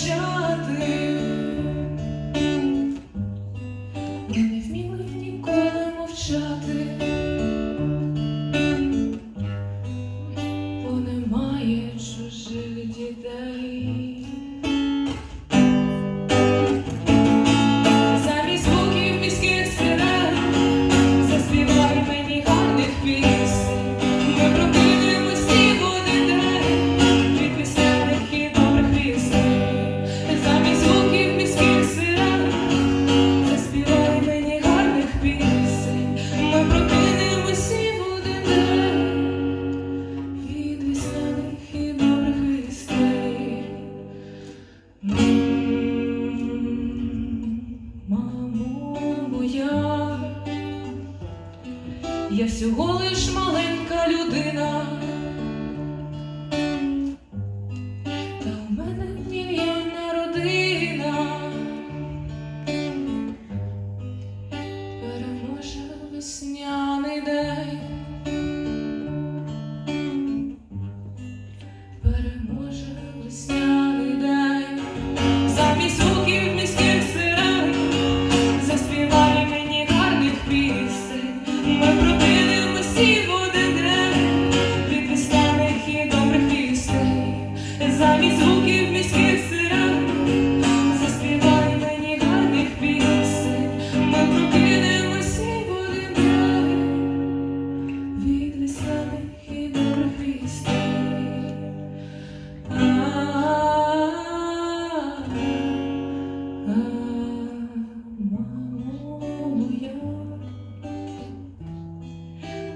почати. я всього лиш маленька людина. Та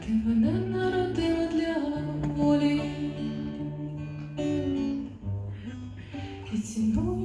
ти мене народила для волі і ціною.